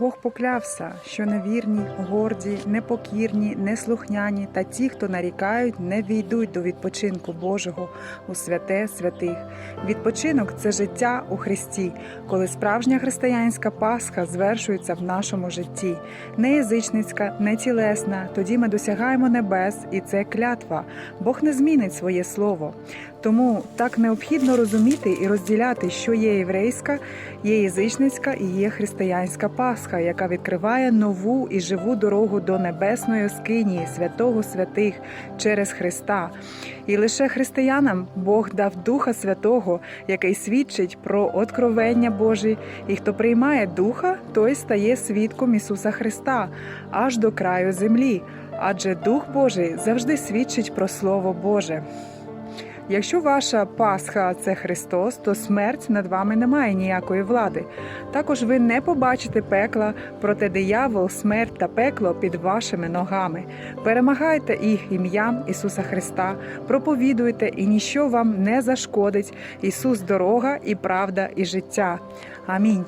Бог поклявся, що невірні, горді, непокірні, неслухняні та ті, хто нарікають, не війдуть до відпочинку Божого у святе святих. Відпочинок це життя у Христі, коли справжня християнська Пасха звершується в нашому житті. Не язичницька, не тілесна. Тоді ми досягаємо небес, і це клятва. Бог не змінить своє слово. Тому так необхідно розуміти і розділяти, що є єврейська, є язичницька і є християнська Пасха, яка відкриває нову і живу дорогу до небесної скинії, святого святих через Христа. І лише християнам Бог дав Духа Святого, який свідчить про откровення Божі, і хто приймає Духа, той стає свідком Ісуса Христа аж до краю землі. Адже Дух Божий завжди свідчить про Слово Боже. Якщо ваша Пасха це Христос, то смерть над вами не має ніякої влади. Також ви не побачите пекла, проте диявол, смерть та пекло під вашими ногами. Перемагайте їх ім'ям Ісуса Христа, проповідуйте, і ніщо вам не зашкодить. Ісус дорога і правда, і життя. Амінь.